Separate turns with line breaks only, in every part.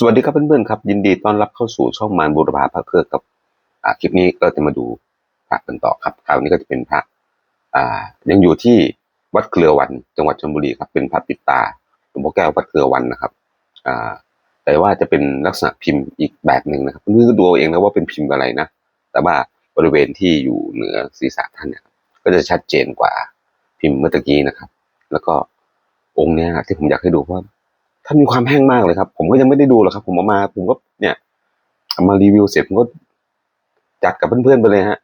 สวัสดีครับเพื่อนๆครับ ยินดีต้อนรับเข้าสู่ช่องมารบูรพาพระเครื่องกับคลิปนี้ก็จะมาดูพระกันต่อครับคราวนี้ก็จะเป็นพระอ่ายังอยู่ที่วัดเครือวัน จังหวัดชลบุรีครับเป็นพระปิดตาหลวงพ่อแก้ววัดเครือวันนะครับอ่าแต่ว่าจะเป็นลักษณะพิมพ์อีกแบบหนึ่งนะครับเพื่อนๆก็ดูเอาเองนะว่าเป็นพิมพ์อะไรนะ แต่ว่าบริเวณที่อยู่เหนือศีรษะท่านเนี่ยก็จะชัดเจนกว่าพิมพ์เมื่อกี้นะครับ แล้วก็องค์เนี้ยที่ผมอยากให้ดูเพราะว่า ท่านมีความแห้งมากเลยครับ ผมก็ยังไม่ได้ดูหรอกครับ ผมเอามาผมก็เนี่ยเอามารีวิวเสร็จผมก็จัดกับเพื่อนๆไปเลยฮะ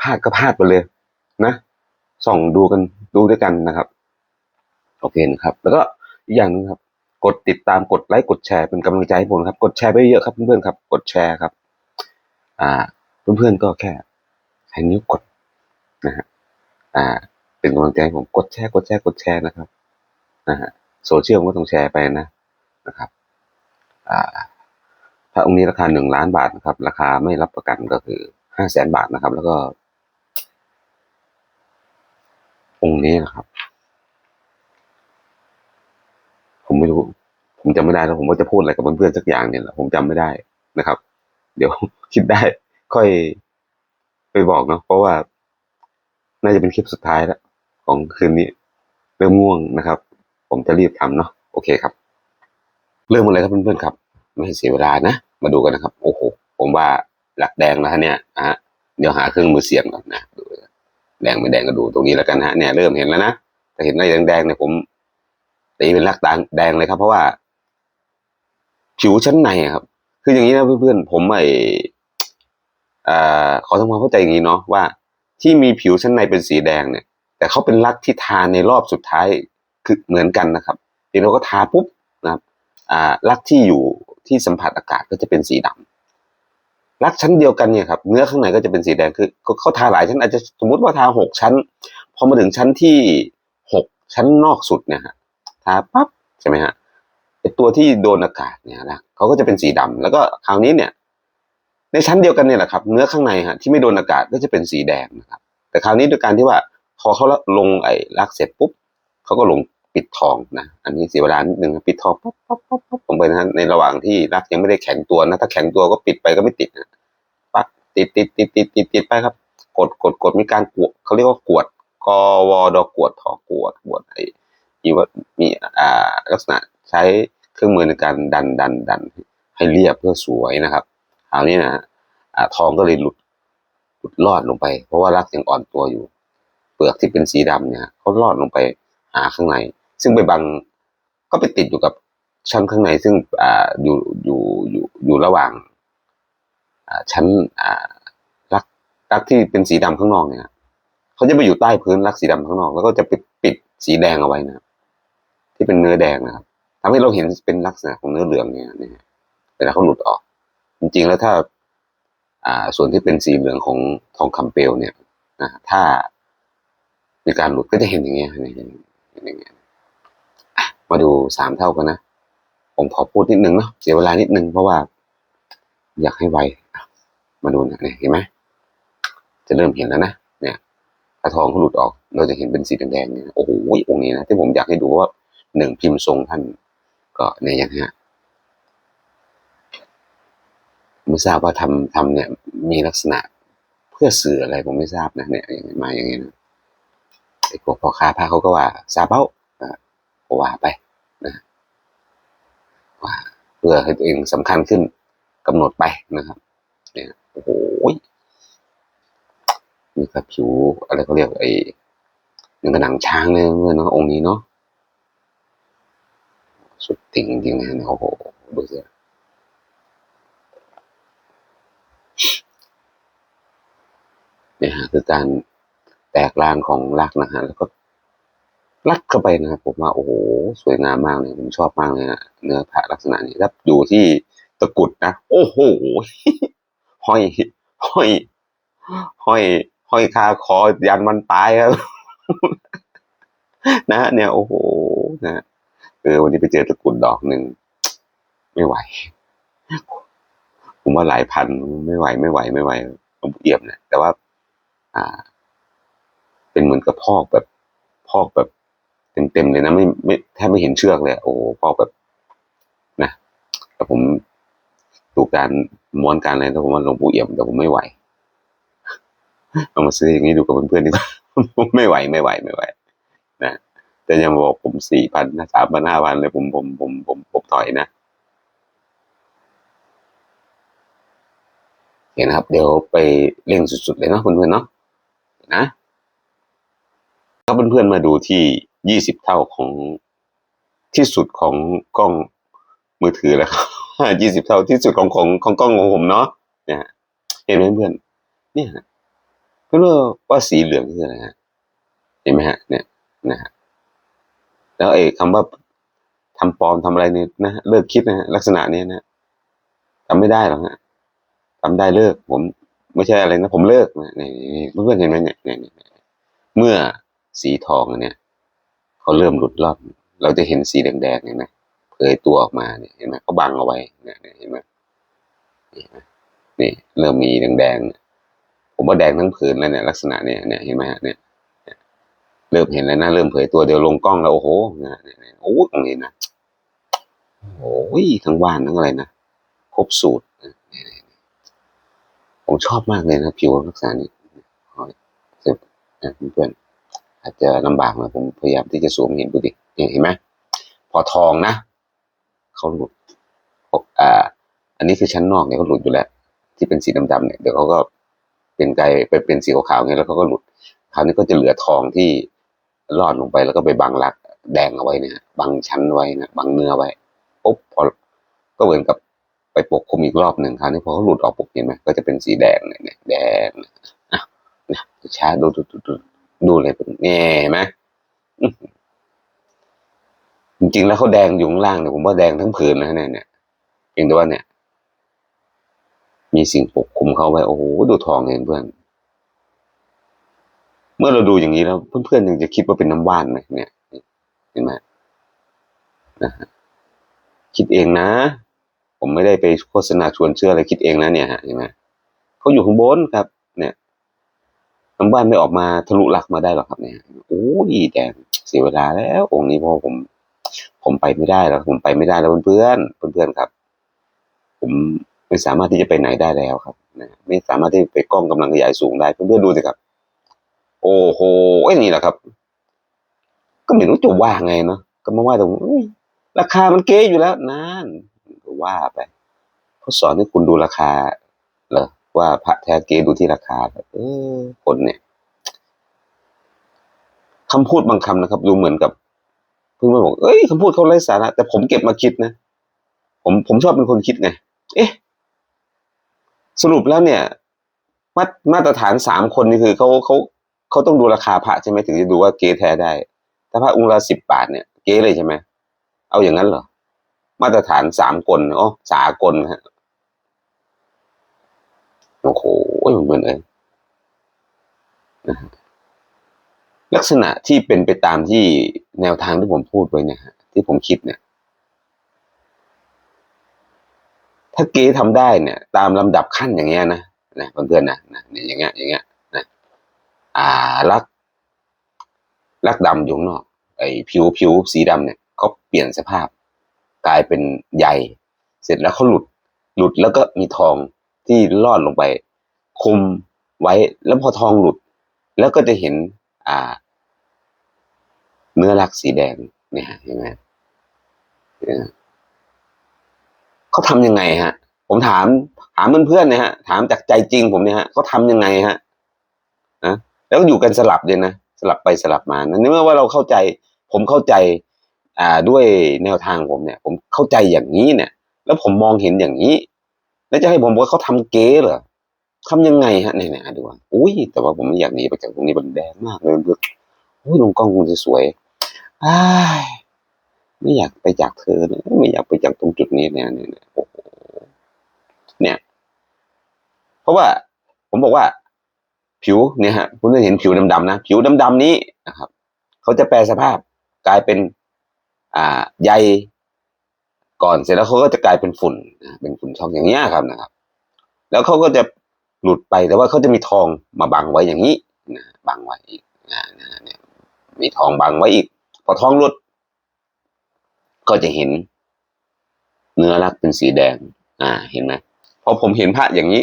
พลาดก็พลาดไปเลย นะส่องดูกันดูด้วยกันนะครับ โอเคนะครับ แล้วก็อีกอย่างหนึงครับ กดติดตามกดไลค์กดแชร์เป็นกำลังใจให้ผมครับ กดแชร์ไปเยอะครับเพื่อนๆครับ กดแชร์ครับ อ่า เพื่อนๆก็แค่ใช้นิ้วกดนะฮะอ่า เป็นกำลังใจให้ผมกดแชร์กดแชร์กดแชร์นะครับนะฮะ โซเชียลก็ต้องแชร์ไปนะนะครับอ่าพระองค์นี้ราคาหนึ่งล้านบาทนะครับ ราคาไม่รับประกันก็คือห้าแสนบาทนะครับ แล้วก็ องค์นี้นะครับ ผมไม่รู้ ผมจำไม่ได้แล้วผมว่าจะพูดอะไรกับเพื่อนๆสักอย่างเนี่ยแหละผมจำไม่ได้นะครับ เดี๋ยวคิดได้ ค่อยไปบอกเนาะเพราะว่า น่าจะเป็นคลิปสุดท้ายแล้วของคืนนี้ เริ่มง่วงนะครับ ผมจะรีบทำเนาะโอเคครับ เริ่มกันเลยครับเพื่อนๆครับ ไม่ให้เสียเวลานะ มาดูกันนะครับ โอ้โห ผมว่าหลักแดงนะฮะเนี่ยนะฮะเดี๋ยวหาเครื่องมือเสียงก่อนนะดูแดงไม่แดงก็ดูตรงนี้แล้วกันฮะเนี่ยเริ่มเห็นแล้วนะแต่เห็นอะไรแดงๆเนี่ยผมตีเป็นหลักแดงแดงเลยครับ เพราะว่า ผิวชั้นในครับ คืออย่างนี้นะเพื่อนๆผมไออ่าขอทำความเข้าใจอย่างนี้เนาะว่า ที่มีผิวชั้นในเป็นสีแดงเนี่ย แต่เขาเป็นลักที่ทานในรอบสุดท้าย คือเหมือนกันนะครับทีเราก็ทาปุ๊บนะครับอ่าลักที่อยู่ที่สัมผัสอากาศก็จะเป็นสีดำลักชั้นเดียวกันเนี่ยครับเนื้อข้างในก็จะเป็นสีแดงคือเขาทาหลายชั้นอาจจะสมมติว่าทาหกชั้น พอมาถึงชั้นที่หกชั้นนอกสุดเนี่ยฮะทาปั๊บใช่ไหมฮะไอตัวที่โดนอากาศเนี่ยนะเขาก็จะเป็นสีดำแล้วก็คราวนี้เนี่ย ในชั้นเดียวกันเนี่ยแหละครับ เนื้อข้างในฮะที่ไม่โดนอากาศก็จะเป็นสีแดงนะครับ แต่คราวนี้โดยการที่ว่าพอเขาลงไอ้ลักเสร็จปุ๊บเขาก็ลง ปิดทองนะอันนี้เสียเวลานิดนึงปิดทองปั๊บปั๊บปั๊บปั๊บลงไปนะในระหว่างที่ลักยังไม่ได้แข็งตัวนะ ถ้าแข็งตัวก็ปิดไปก็ไม่ติดนะปั๊บติดติดติดติดติดติดไปครับ กดกดกดมีการกวดเขาเรียกว่ากวดกวดกวดทอกวดกวดไอ้มีว่ามีอ่าลักษณะใช้เครื่องมือในการดันดันดันให้เรียบเพื่อสวยนะครับคราวนี้นะอ่าทองก็เลยหลุดหลุดลอดลงไป เพราะว่ารักยังอ่อนตัวอยู่ เปลือกที่เป็นสีดำเนี่ยเขาลอดลงไปหาข้างใน ซึ่งไปบังก็ไปติดอยู่กับชั้นข้างในซึ่งอ่าอยู่อยู่อยู่อยู่ระหว่างอ่าชั้นอ่ารักรักที่เป็นสีดำข้างนอกเนี่ยเขาจะไปอยู่ใต้พื้นรักสีดำข้างนอก แล้วก็จะไปปิดสีแดงเอาไว้นะที่เป็นเนื้อแดงนะครับทำให้เราเห็นเป็นลักษณะของเนื้อเหลืองเนี่ยนะฮะเวลาเขาหลุดออก จริงๆแล้วถ้า อ่าส่วนที่เป็นสีเหลืองของทองคำเปลวเนี่ยนะถ้ามีการหลุดก็จะเห็นอย่างเงี้ยเห็นอย่างเงี้ย มาดูสามเท่ากันนะ ผมขอพูดนิดนึงเนาะเสียเวลานิดนึงเพราะว่า อยากให้ไวมาดูนะเนี่ยเห็นไหมจะเริ่มเห็นแล้วนะเนี่ยถ้าทองเขาหลุดออก เราจะเห็นเป็นสีแดงๆเนี่ยโอ้โหองค์นี้นะที่ผมอยากให้ดูว่าหนึ่งพิมพ์ทรงท่านก็เนี่ยย่างเงี้ยไม่ทราบว่าทำทำเนี่ยมีลักษณะเพื่อสื่ออะไรผมไม่ทราบนะเนี่ยมาอย่างนี้นะไอ้พวกพ่อค้าผ้าเขาก็ว่าซาเบ้า ก็ว่าไปนะว่าเพื่อให้ตัวเองสำคัญขึ้นกำหนดไปนะครับเนี่ยโอ้โหนี่ก็ผิวอะไรเขาเรียกไอ้ยังกระหนังช้างเลยเมื่อเนาะองค์นี้เนาะสุดติ่งจริงๆนะโอ้โหดูสิเนี่ยฮะคือการแตกลานของรักนะฮะแล้วก็ รัดเข้าไปนะครับผมว่าโอ้โหสวยงามมากเลยผมชอบมากเลยนะเนื้อผ้าลักษณะนี้แล้วอยู่ที่ตะกุดนะ โอ้โหห้อยห้อยห้อยห้อยคาคอยันมันตายครับ นะเนี่ยโอ้โหนะเออวันนี้ไปเจอตะกุดดอกหนึ่งไม่ไหว ผมว่าหลายพันไม่ไหวไม่ไหวไม่ไหวผมเอี่ยมเนี่ยแต่ว่า อ่า เป็นเหมือนกับพอกแบบพอกแบบ เต็มๆเลยนะไม่ไม่แทบไม่เห็นเชือกเลย โอ้โหพอแบบนะแต่ผมดูการม้วนการอะไรแล้วผมว่าหลวงปู่เอี่ยมแต่ผมไม่ไหวเอามาซื้ออย่างนี้ดูกับเพื่อนๆดีกว่าไม่ไหวไม่ไหวไม่ไหวนะแต่ยังบอกผมสี่พันนะสามพันห้าพันเลยผมผมผมผมผมถอยนะเห็นนะครับ เดี๋ยวไปเร่งสุดๆเลยเนาะเพื่อนๆเนาะนะถ้าเพื่อนๆมาดูที่ ยี่สิบเท่าของที่สุดของกล้องมือถือแล้วครับยี่สิบเท่าที่สุดของของของกล้องของผมเนาะเนี่ยเห็นไหมเพื่อนเนี่ยฮะเพื่อนว่าสีเหลืองคืออะไรฮะเห็นไหมฮะ เนี่ยนะฮะแล้วไอ้คำว่าทำปลอมทำอะไรเนี่ยนะเลิกคิดนะฮะลักษณะเนี้ยนะทำไม่ได้หรอกฮะทำได้เลิก ผมไม่ใช่อะไรนะผมเลิกนะนี่เพื่อนเห็นไหมเนี่ยเนี่ยเมื่อสีทองเนี่ย เขาเริ่มหลุดรอด เราจะเห็นสีแดงๆเนี่ยนะเผยตัวออกมาเนี่ยเห็นไหมเขาบังเอาไว้เนี่ยเห็นไหมนี่เริ่มมีแดงๆผมว่าแดงทั้งผืนแล้วเนี่ยลักษณะเนี่ยเนี่ยเห็นไหมฮะเนี่ยเริ่มเห็นแล้วนะเริ่มเผยตัวเดี๋ยวลงกล้องแล้วโอ้โหนี่ยเนี่ยเนี่ยโอ้ตรงนี้นะโอ้ยทั้งว่านทั้งอะไรนะครบสูตรนะผมชอบมากเลยนะผิวลักษณะนี้ขอเสร็จนะเพื่อน อาจจะลำบากหนะผมพยายามที่จะสวมเห็นดูดิเห็นไหมพอทองนะเขาหลุดอ่า อันนี้คือชั้นนอกเนี่ยเขาหลุดอยู่แล้ว ที่เป็นสีดำๆเนี่ยเดี๋ยวเขาก็เป็นไกลไปเป็นสีขาวๆเงี้ยแล้วเขาก็หลุดคราวนี้ก็จะเหลือทองที่รอดลงไปแล้วก็ไปบังหลักแดงเอาไว้เนี่ยบังชั้นไว้นะบังเนื้อไว้ปุ๊บพอก็เหมือนกับไปปกคลุมอีกรอบหนึ่งคราวนี้พอเขาหลุดออกปกเห็นไหมก็จะเป็นสีแดงเนี่ยแดงอะนะช้าดูดูดู ดูเลยเนแง่เห็นไหมจริงๆแล้วเขาแดงอยู่ข้างล่างเนี่ยผมว่าแดงทั้งผืนนะเนี่ยเนี่ยเพียงแต่ว่าเนี่ย มีสิ่งปกคลุมเขาไว้โอ้โหดูทองเองเพื่อน เมื่อเราดูอย่างนี้แล้ว เพื่อนๆยังจะคิดว่าเป็นน้ำว่านไหมเนี่ยเห็นไหมนะฮะคิดเองนะ ผมไม่ได้ไปโฆษณาชวนเชื่ออะไรคิดเองนะเนี่ยฮะเห็นไหมเขาอยู่ข้างบนครับ น้ำว่านไม่ออกมาทะลุหลักมาได้หรอกครับเนี่ยโอ้ยแดงเสียเวลาแล้ว องค์นี้เพอผม ผมไปไม่ได้แล้วผมไปไม่ได้แล้วเพื่อนๆเพื่อนครับ ผมไม่สามารถที่จะไปไหนได้แล้วครับนะไม่สามารถที่ไปกล้องกำลังขยายสูงได้เพื่อนๆดูสิครับ โอ้โหไอ้นี่แหละครับ ก็ไม่รู้จะว่าไงเนาะก็มาว่าตรงราคามันเก๊อยู่แล้วนั่นว่าไปเขาสอนให้คุณดูราคาเหรอ ว่าพระแท้เกดูที่ราคาเออคนเนี่ยคำพูดบางคำนะครับ ดูเหมือนกับเพื่อนบอก เอ้ยคำพูดเขาไร้สาระแต่ผมเก็บมาคิดนะผมผมชอบเป็นคนคิดไง เอ๊ะ สรุปแล้วเนี่ย มามาตรฐานสามคนนี่คือเขาเขาเขาต้องดูราคาพระใช่ไหมถึงจะดูว่าเกแท้ได้ ถ้าพระองค์ละสิบบาทเนี่ย เกเลยใช่ไหมเอาอย่างนั้นเหรอมาตรฐานสามคนอ๋อสากลฮะ โอ้โหเหมือนเอยลักษณะที่เป็นไปตามที่แนวทางที่ผมพูดไว้เนี่ยฮะที่ผมคิดเนี่ย ถ้าเก๋ทำได้เนี่ย ตามลำดับขั้นอย่างเงี้ยนะนะเพื่อนๆนะนะอย่างเงี้ยอย่างเงี้ยนะอ่าลักลักดำอยู่ข้างนอก ไอ้ผิวผิวสีดำเนี่ยเขาเปลี่ยนสภาพ กลายเป็นใยเสร็จแล้วเขาหลุด หลุดแล้วก็มีทอง ที่ลอดลงไปคุมไว้แล้วพอทองหลุด แล้วก็จะเห็น อ่า เนื้อรักสีแดงเนี่ยเห็นไหมเขาทำยังไงฮะ ผมถาม ถามเพื่อนๆเนี่ยฮะ ถามจากใจจริงผมเนี่ยฮะเขาทำยังไงฮะนะแล้วอยู่กันสลับเลยนะสลับไปสลับมานะเมื่อว่าเราเข้าใจ ผมเข้าใจ อ่าด้วยแนวทางผมเนี่ย ผมเข้าใจอย่างนี้เนี่ย แล้วผมมองเห็นอย่างนี้ แล้วจะให้ผมว่าเขาทำเก๊เหรอทำยังไงฮะเนี่ยเนี่ยดูว่าอุ้ยแต่ว่าผมไม่อยากหนีไปจากตรงนี้มันแดงมากเลยเพื่อนอุ้ยลงกล้องคงจะสวยอ้ายไม่อยากไปจากเธอเลยไม่อยากไปจากตรงจุดนี้เนี่ยเนี่ยเนี่ยโอ้โหเนี่ย เพราะว่า ผมบอกว่า ผิวเนี่ยฮะคุณจะเห็นผิวดำๆนะผิวดำๆนี้นะครับเขาจะแปลสภาพกลายเป็น อ่าใย ก่อนเสร็จแล้วเขาก็จะกลายเป็นฝุ่นเป็นฝุ่นทองอย่างเงี้ยครับนะครับ แล้วเขาก็จะหลุดไปแต่ว่าเขาจะมีทองมาบังไว้อย่างนี้นะบังไว้อีกนะนะเนี่ยมีทองบังไว้อีก พอทองหลุด ก็จะเห็น เนื้อรักเป็นสีแดง อ่า เห็นไหมพอผมเห็นพระอย่างนี้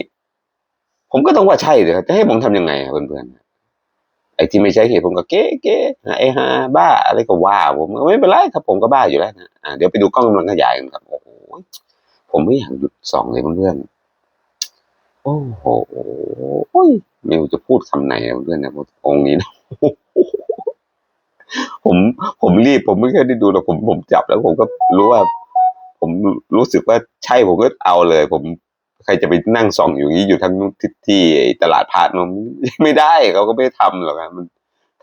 ผมก็ต้องว่าใช่เลยจะให้ผมทำยังไงครับเพื่อนๆ อ้ที่ไม่ใช่เหตุผมก็เก๊เก๊ไอ้ฮาบ้าอะไรก็ว่า ผมไม่เป็นไรครับผมก็บ้าอยู่แล้วนะอ่าเดี๋ยวไปดูกล้องกำลังขยายกันครับโอ้โหผมไม่อยากหยุดส่องเลยเพื่อนโอ้โหไม่รู้จะพูดคำไหนเพื่อนนะองค์นี้นะผมผมรีบ ผมไม่เคยได้ดูหรอกผมผมจับแล้วผมก็รู้ว่า ผมรู้สึกว่าใช่ผมก็เอาเลย ผม ใครจะไปนั่งส่องอยู่นี้อยู่ทั้งที่ที่ตลาดพาดมันไม่ได้เขาก็ไม่ทำหรอกครับมัน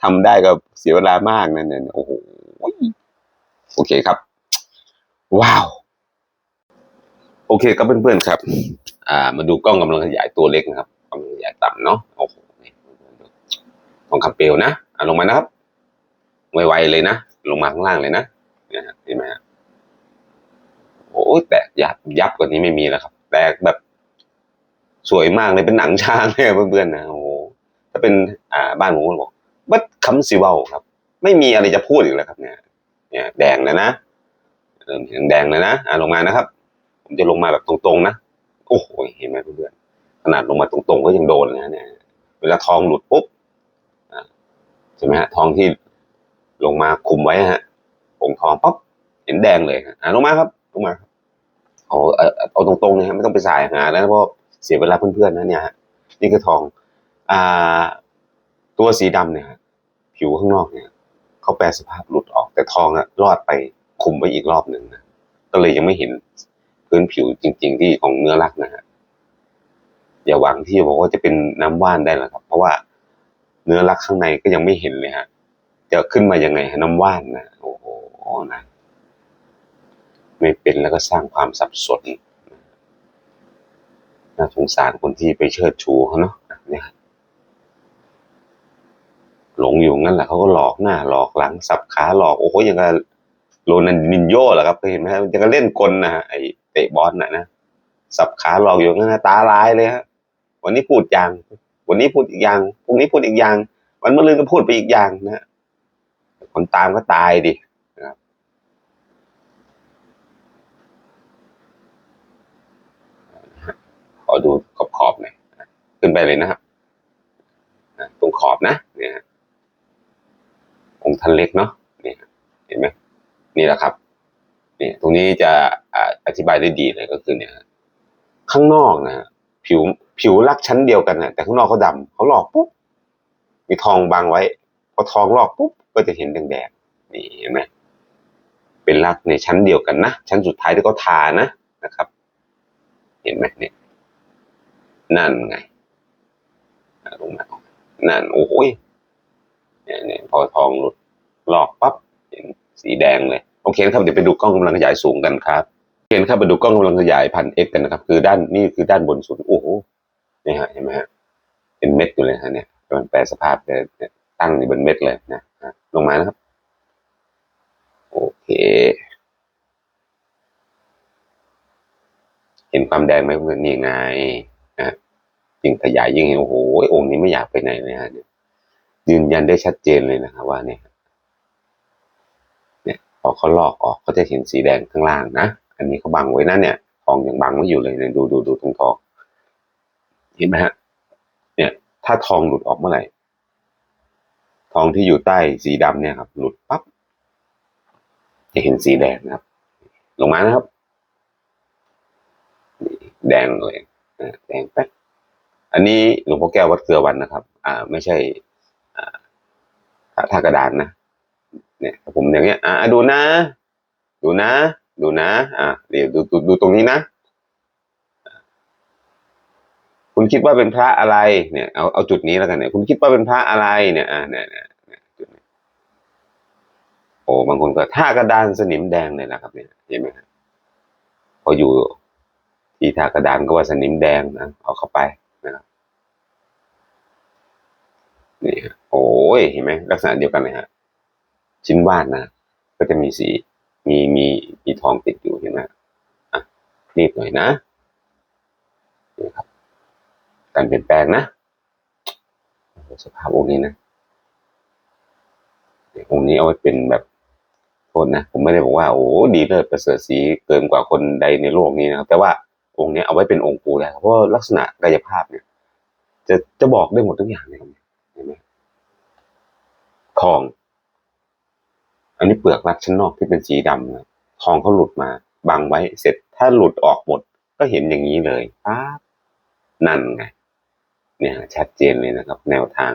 ทำได้ก็เสียเวลามากนั่นเนี่ยโอ้โหโอเคครับ ว้าว โอเคครับเพื่อนๆครับ อ่า มาดูกล้องกำลังขยายตัวเล็กนะครับกำลังขยายต่ำเนาะโอ้โหทองคำเปลวนะอะลงมานะครับไวๆเลยนะลงมาข้างล่างเลยนะเนี่ยเห็นไหมฮะโอ้แตกยับยับกว่านี้ไม่มีแล้วครับ แตกแบบ สวยมากเลยเป็นหนังช้างเลยเพื่อนๆนะโอ้โหถ้าเป็นอ่าบ้านผมก็บอกบัดคำสิเวาครับ ไม่มีอะไรจะพูดอีกแล้วครับ เนี่ย เนี่ย แดงแล้วนะเริ่มเห็นแดงแล้วนะอ่าลงมานะครับ ผมจะลงมาแบบตรงๆนะโอ้โหเห็นไหมเพื่อนๆขนาดลงมาตรงๆก็ยังโดนนะเนี่ย เวลาทองหลุดปุ๊บอ่าใช่ไหมฮะทองที่ลงมาคุมไว้ฮะผงทองปั๊บเห็นแดงเลยอ่าลงมาครับลงมาครับเอาเอาเอาตรงๆเลยฮะไม่ต้องไปสายหาแล้วเพราะ เสียเวลาเพื่อนๆนะเนี่ยฮะนี่คือทองอ่าตัวสีดำเนี่ยฮะผิวข้างนอกเนี่ยเขาแปลสภาพหลุดออก แต่ทองอะรอดไปคุมไว้อีกรอบหนึ่งนะก็เลยยังไม่เห็นพื้นผิวจริง ๆ ที่ของเนื้อรักนะฮะอย่าหวังที่จะบอกว่าจะเป็นน้ำว่านได้หรอกครับ เพราะว่าเนื้อรักข้างในก็ยังไม่เห็นเลยฮะจะขึ้นมายังไงฮะน้ำว่านนะโอ้โหนะไม่เป็นแล้วก็สร้างความสับสน น่าสงสารคนที่ไปเชิดชูเขาเนาะเนี่ยหลงอยู่งั้นแหละเขาก็หลอกหน้าหลอกหลังสับขาหลอกโอ้โหยังกับโรนันดินโญ่เหรอครับเคยเห็นไหมฮะยังกับเล่นกลนะฮะไอเตะบอลน่ะนะสับขาหลอกอยู่งั้นนะตาลายเลยฮะวันนี้พูดอย่าง วันนี้พูดอีกอย่างพรุ่งนี้พูดอีกอย่างวันมะรืนก็พูดไปอีกอย่างนะคนตามก็ตายดินะครับข อดูขอบขอบๆหน่อยขึ้นไปเลยนะครับตรงขอบนะเนี่ยฮะองค์ท่านเล็กเนาะเนี่ยเห็นไหมนี่แหละครับเนี่ยตรงนี้จะอธิบายได้ดีเลยก็คือเนี่ยข้างนอกนะผิวผิวลักชั้นเดียวกันนะแต่ข้างนอกเขาดำเขาหลอกปุ๊บมีทองบังไว้พอทองหลอกปุ๊บก็จะเห็นแดงๆนี่เห็นไหมเป็นลักในชั้นเดียวกันนะชั้นสุดท้ายที่เขาทานะนะครับ เห็นไหมเนี่ย นั่นไงลงมานั่นโอ้โหยเนี่ยเนี่ยพอทองหลุดหลอกปั๊บเห็นสีแดงเลยโอเคนะครับเดี๋ยวไปดูกล้องกำลังขยายสูงกันครับโอเคนครับไปดูกล้องกำลังขยายพันเอ็กกันนะครับ คือด้านนี่คือด้านบนสุดโอ้โหนี่ฮะเห็นไหมฮะเป็นเม็ดอยู่เลยฮะเนี่ยมันแปลสภาพแต่เนี่ยตั้งอยู่บนเม็ดเลยนะฮะลงมานะครับ โอเค เห็นความแดงไหมเพื่อนนี่ไง นะยิ่งขยายยิ่งเห็นโอ้โหองค์นี้ไม่อยากไปไหนเลยฮะเนี่ยยืนยันได้ชัดเจนเลยนะครับว่าเนี่ยเนี่ยพอเขาลอกออกก็จะเห็นสีแดงข้างล่างนะอันนี้เขาบังไว้นะเนี่ยทองยังบังไว้อยู่เลยเนี่ยดูดูดูตรงทองเห็นไหมฮะเนี่ยถ้าทองหลุดออกเมื่อไหร่ทองที่อยู่ใต้สีดำเนี่ยครับ หลุดปั๊บจะเห็นสีแดงนะครับ ลงมานะครับ แดงเลย แดงแป๊บอันนี้หลวงพ่อแก้ววัดเกลือวันนะครับ อ่า ไม่ใช่อ่าท่ากระดานนะเนี่ยผมอย่างเงี้ย อ่าดูนะ ดูนะ ดูนะ อ่าเดี๋ยวดูดูดูตรงนี้นะ คุณคิดว่าเป็นพระอะไร เนี่ยเอาเอาจุดนี้แล้วกันเนี่ยคุณคิดว่าเป็นพระอะไรเนี่ย อ่าเนี่ยเนี่ยเนี่ยจุดนี้โอ้บางคนก็ท่ากระดานสนิมแดงเลยนะครับ เนี่ยเห็นไหมครับพออยู่ ที่ทากระดานก็ว่าสนิมแดงนะเอาเข้าไปนะครับนี่ฮะโอ้ยเห็นไหมลักษณะเดียวกันเลยฮะชิ้นวาดนะก็จะมีสีมีมีมีทองติดอยู่เห็นไหมอะรีบหน่อยนะนี่ครับการเปลี่ยนแปลงนะสภาพองค์นี้นะเนี่ยองค์นี้เอาไว้เป็นแบบโทษนะ ผมไม่ได้บอกว่าโอ้ดีเลิศประเสริฐสีเกินกว่าคนใดในโลกนี้นะครับ แต่ว่า องค์เนี้ยเอาไว้เป็นองค์ปู่แล้วเพราะลักษณะกายภาพเนี่ย จะจะบอกได้หมดทุกอย่างเลยเห็นไหมทอง อันนี้เปลือกรัดชั้นนอกที่เป็นสีดำนะทองเขาหลุดมาบังไว้เสร็จถ้าหลุดออกหมดก็เห็นอย่างนี้เลยป๊าบนั่นไงเนี่ย ชัดเจนเลยนะครับ แนวทาง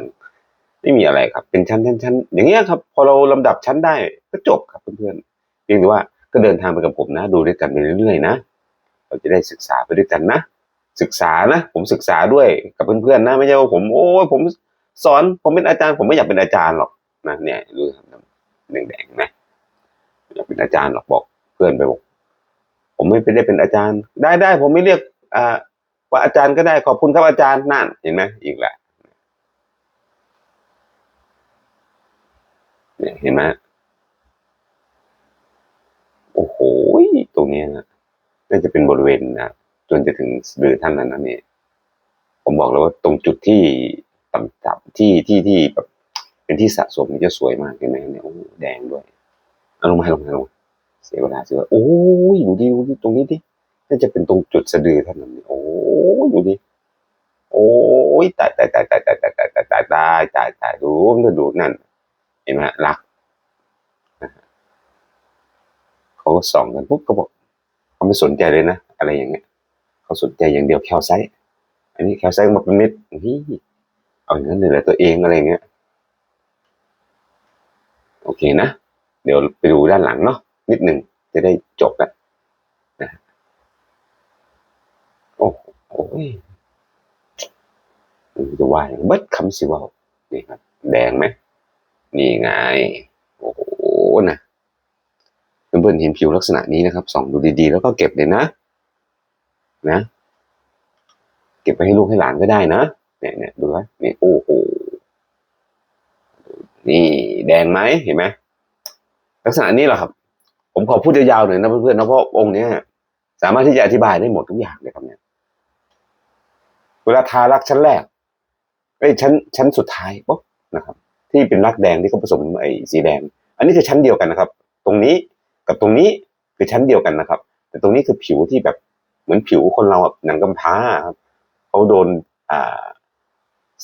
ไม่มีอะไรครับ เป็นชั้นชั้นชั้นอย่างเงี้ยครับ พอเราลำดับชั้นได้ก็จบครับเพื่อนๆเพียงแต่ว่าก็เดินทางไปกับผมนะ ดูด้วยกันไปเรื่อยๆนะ เราจะได้ศึกษาไปด้วยกันนะ ศึกษานะ ผมศึกษาด้วยกับเพื่อนๆนะ ไม่ใช่ว่าผมโอ้ยผมสอนผมเป็นอาจารย์ ผมไม่อยากเป็นอาจารย์หรอกนะเนี่ยดูครับแดงๆนะไม่อยากเป็นอาจารย์หรอกบอกเพื่อนไปบอกผมไม่ได้เป็นอาจารย์ ได้ได้ผมไม่เรียกอ่าว่าอาจารย์ก็ได้ขอบคุณครับอาจารย์นั่นเห็นไหมอีกแหละเนี่ยเห็นไหมโอ้โหตรงนี้นะ น่าจะเป็นบริเวณนะจนจะถึงสะดือท่านนั้นนะเนี่ยผมบอกเลยว่าตรงจุดที่ต่ำๆที่ที่ที่แบบเป็นที่สะสมนี่จะสวยมากเห็นไหมเนี่ยโอ้แดงด้วยเอาลงมาลงมาลงมาเสียเวลาเสียเวลาโอ้ยดูดิดูดิตรงนี้ดิน่าจะเป็นตรงจุดสะดือท่านนั้นเนี่ยโอ้ยดูดิโอ้ยตายตายตายตายตายตายตายตายตายตายตายตายดูมันดูนั่นเห็นไหมรักเขาก็ส่องกันปุ๊บก็บอก เขาไม่สนใจเลยนะ อะไรอย่างเงี้ย เขาสนใจอย่างเดียวแคลไซต์อันนี้แคลไซต์มาเป็นเม็ดนี่เอาอย่างนั้นเลยแหละตัวเองอะไรเงี้ย โอเคนะ เดี๋ยวไปดูด้านหลังเนาะนิดหนึ่งจะได้จบแล้วนะโอ้โหจะว่าอย่างเบิดคำสิว่านี่ครับ แดงไหมนี่ไง โอ้โหนะ เพื่อนๆเห็นผิวลักษณะนี้นะครับส่องดูดีๆ แล้วก็เก็บเลยนะ นะ เก็บไปให้ลูกให้หลานก็ได้นะเนี่ยเนี่ยดูไว้นี่โอ้โหนี่แดงไหมเห็นไหมลักษณะนี้แหละครับ ผมขอพูดยาวๆหน่อยนะเพื่อนๆนะเพราะองค์เนี้ยสามารถที่จะอธิบายได้หมดทุกอย่างเลยครับเนี่ยเวลาทารักชั้นแรกไอ้ชั้นชั้นสุดท้ายปุ๊บนะครับ ที่เป็นรักแดงที่เขาผสมไอ้สีแดง อันนี้คือชั้นเดียวกันนะครับ ตรงนี้ กับตรงนี้คือชั้นเดียวกันนะครับ แต่ตรงนี้คือผิวที่แบบเหมือนผิวคนเราแบบหนังกำพร้าครับเขาโดนอ่า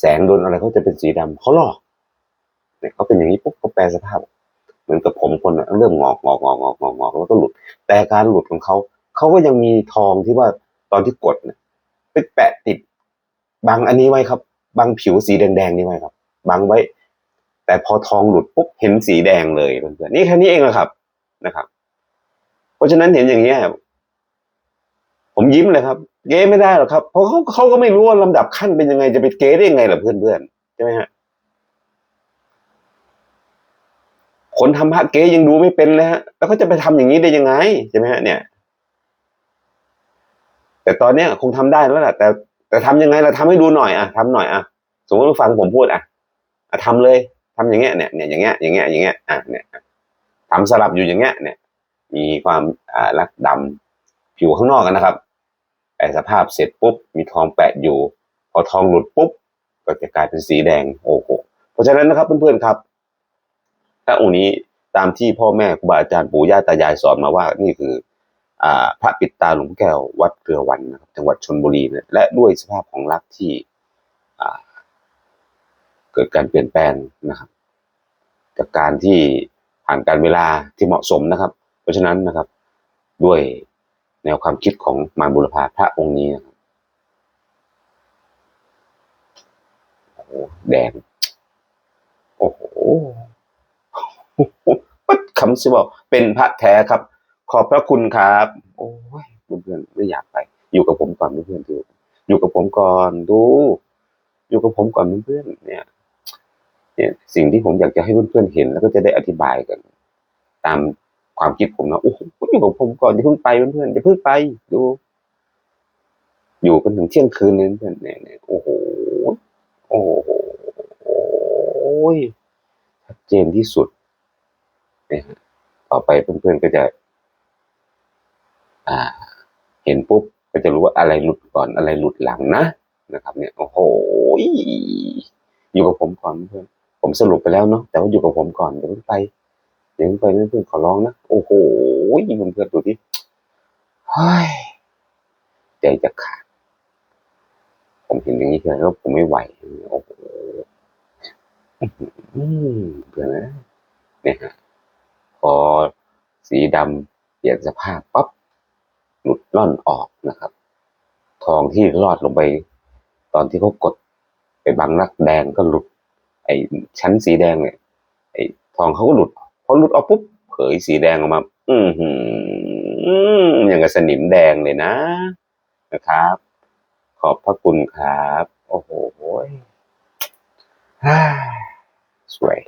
แสงโดนอะไรเขาจะเป็นสีดำเขาหลอกเนี่ยเขาเป็นอย่างนี้ปุ๊บเขาแปลสภาพ เหมือนกับผมคนเริ่มงอกงอกงอกงอกงอกงอกแล้วก็หลุด แต่การหลุดของเขาเขาก็ยังมีทองที่ว่าตอนที่กดเนี่ยไปแปะติดบังอันนี้ไว้ครับบังผิวสีแดงๆนี่ไว้ครับบังไว้ แต่พอทองหลุดปุ๊บเห็นสีแดงเลยเพื่อนๆนี่แค่นี้เองนะครับ นะครับ เพราะฉะนั้นเห็นอย่างนี้ยผมยิ้มเลยครับ เก๊ไม่ได้หรอกครับ เพราะเขาเขาก็ไม่รู้ว่าลำดับขั้นเป็นยังไงจะไปเก๊ได้ยังไงล่ะเพื่อนๆใช่ไหมฮะคนทำพระเก๊ยังดูไม่เป็นเลยฮะ แล้วเขาจะไปทำอย่างนี้ได้ยังไงใช่ไหมฮะเนี่ย แต่ตอนเนี้ยคงทำได้แล้วแหละแต่แต่ทำยังไงเราทำให้ดูหน่อยอะทำหน่อยอะสมมติว่าฟังผมพูดอะอะทำเลยทำอย่างเงี้ยเนี่ยเนี่ยอย่างเงี้ยอย่างเงี้ยอย่างเงี้ยอะเนี่ย ทำสลับอยู่อย่างเงี้ยเนี่ย มีความอ่ารักดำผิวข้างนอกกันนะครับแต่สภาพเสร็จปุ๊บ มีทองแปะอยู่ พอทองหลุดปุ๊บ ก็จะกลายเป็นสีแดงโอ้โหเพราะฉะนั้นนะครับเพื่อนๆครับถ้าองค์นี้ตามที่พ่อแม่ครูบาอาจารย์ปู่ย่าตายายสอนมาว่านี่คืออ่าพระปิดตาหลวงแก้ววัดเกลือวันนะครับจังหวัดชนบุรีนี่ยและด้วยสภาพของรักที่อ่าเกิดการเปลี่ยนแปลงนะครับจากการที่ ผ่านการเวลาที่เหมาะสมนะครับ เพราะฉะนั้นนะครับ ด้วยแนวความคิดของมารบุรพาพระองค์นี้นะครับโอ้โหแดงโอ้โหปัดคำสิบอกเป็นพระแท้ครับ ขอบพระคุณครับ โอ้ยเพื่อนๆไม่อยากไป อยู่กับผมก่อนเพื่อนๆดูอยู่กับผมก่อนดู อยู่กับผมก่อนเพื่อนๆเนี่ย เนี่ยสิ่งที่ผมอยากจะให้เพื่อนๆเห็น แล้วก็จะได้อธิบายกัน ตามความคิดผมนะโอ้โหอยู่กับผมก่อนอย่าเพิ่งไปเพื่อนๆอย่าเพิ่งไปดู อยู่กันถึงเที่ยงคืนเลยเพื่อนเนี่ยเนี่ยโอ้โหโอ้โหโอ้ยชัดเจนที่สุดเนี่ยต่อไปเพื่อนๆก็จะ อ่า เห็นปุ๊บก็จะรู้ว่าอะไรหลุดก่อนอะไรหลุดหลังนะนะครับ เนี่ยโอ้โหอยู่กับผมก่อนเพื่อน ผมสรุปไปแล้วเนาะแต่ว่าอยู่กับผมก่อนอย่าเพิ่งไปเดี๋ยวไปเพื่อนขอร้องนะโอ้โหยิงเพื่อนดูที่เฮ้ยใจจะขาดผมเห็นอย่างนี้เพื่อนแล้วผมไม่ไหวโอ้โหเพื่อนนะเนี่ยพอสีดำเปลี่ยนสภาพปั๊บหลุดล่อนออกนะครับ ทองที่รอดลงไป ตอนที่เขากดไปบังนักแดงก็หลุด ไอ้ชั้นสีแดงเนี่ยไอ้ทองเขาก็หลุดพอหลุดออกปุ๊บเผยสีแดงออกมา อือหืออย่างกับสนิมแดงเลยนะนะครับ ขอบพระคุณครับ โอ้โหสวย